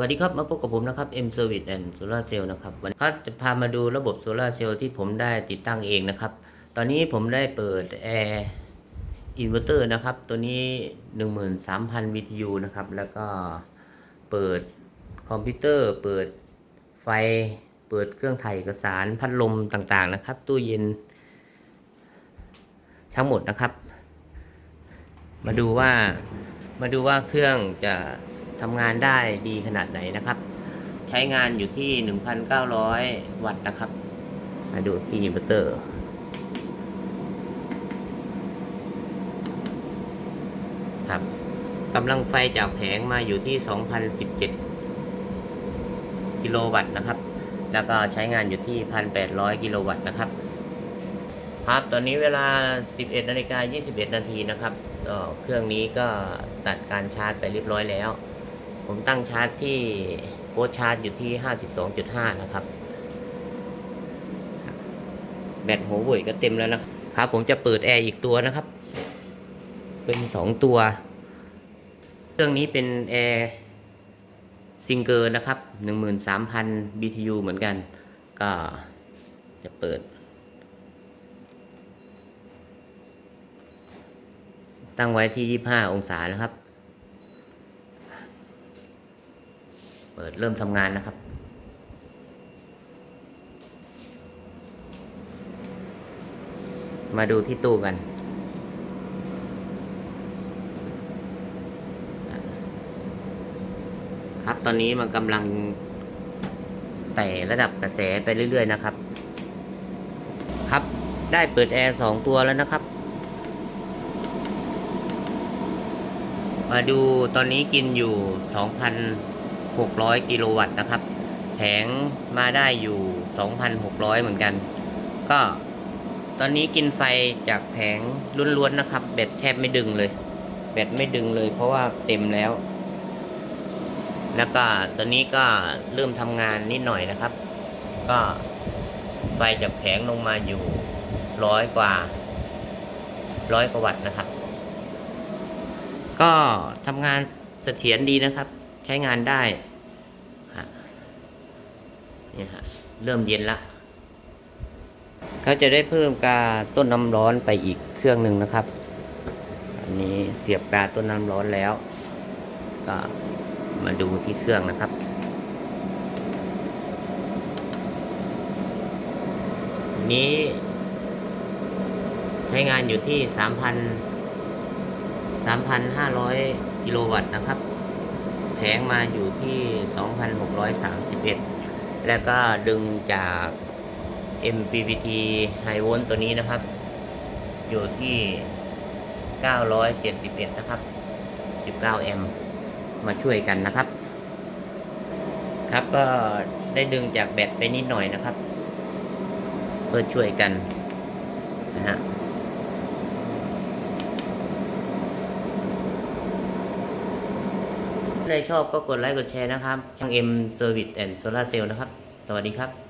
วัสดีครับ มาพบกับผมนะครับ M Service and Solar Cell นะครับ วันนี้จะพามาดูระบบ Solar Cell ที่ผมได้ติดตั้งเองนะครับ ตอนนี้ผมได้เปิด Air Inverter นะครับ ตัวนี้ 13,000 BTU นะครับ แล้วก็เปิดคอมพิวเตอร์ เปิดไฟ เปิดเครื่องถ่ายเอกสาร พัดลมต่างๆนะครับ ตู้เย็น ทั้งหมดนะครับ มาดูว่า มาดูว่าเครื่องจะ ทำงานได้ดีขนาดไหนนะครับ ใช้งานอยู่ที่ 1,900 วัตต์นะครับ มาดูที่อินเวอร์เตอร์ครับกำลังไฟจากแผงมาอยู่ที่ 2,017 กิโลวัตต์นะครับ แล้วก็ใช้งานอยู่ที่ 1,800 กิโลวัตต์นะครับ ครับ ตอนนี้เวลา 11นาฬิกา21 นาทีนะครับ เครื่องนี้ก็ตัดการชาร์จไปเรียบร้อยแล้ว ผมตั้งชาร์จที่โค้ดชาร์จอยู่ที่ 52.5 นะครับ แบตหัวเว่ยก็เต็มแล้วนะครับ ผมจะเปิดแอร์อีกตัวนะครับ เป็น 2 ตัว เครื่องนี้เป็นแอร์ซิงเกอร์นะครับ 13,000 BTU เหมือนกัน ก็จะเปิด ตั้งไว้ที่ 25 องศานะครับ เปิดเริ่มทำงานนะครับ มาดูที่ตู้กัน ครับตอนนี้มันกำลังไต่ระดับกระแสไปเรื่อยๆนะครับ ครับได้เปิดแอร์สองตัวแล้วนะครับ มาดูตอนนี้กินอยู่สองพัน 2,600 กิโลวัตต์นะครับ แผงมาได้อยู่ 2,600 เหมือนกัน ก็ตอนนี้กินไฟจากแผงล้วนๆนะครับ แบตแทบไม่ดึงเลย แบตไม่ดึงเลยเพราะว่าเต็มแล้ว แล้วก็ตอนนี้ก็เริ่มทำงานนิดหน่อยนะครับ ก็ไฟจากแผงลงมาอยู่ร้อยกว่าร้อยกว่าวัตต์นะครับ ก็ทำงานเสถียรดีนะครับ ใช้งานได้ฮะนี่ฮะเริ่มเย็นละเขาจะได้เพิ่มกาต้นน้ำร้อนไปอีกเครื่องหนึ่งนะครับ อันนี้เสียบกาต้นน้ำร้อนแล้ว ก็มาดูที่เครื่องนะครับนี้ ใช้งานอยู่ที่ 3,000 3,500 กิโลวัตต์นะครับ แผงมาอยู่ที่ 2,631 แล้วก็ดึงจาก MPPT High Volt ตัวนี้นะครับ อยู่ที่ 971 นะครับ 19 แอมป์มาช่วยกันนะครับ ครับก็ได้ดึงจากแบตไปนิดหน่อยนะครับ เพื่อช่วยกันนะฮะ ถ้า ใครชอบก็กดไลค์กดแชร์นะครับช่าง M Service and Solar Cell นะครับ สวัสดีครับ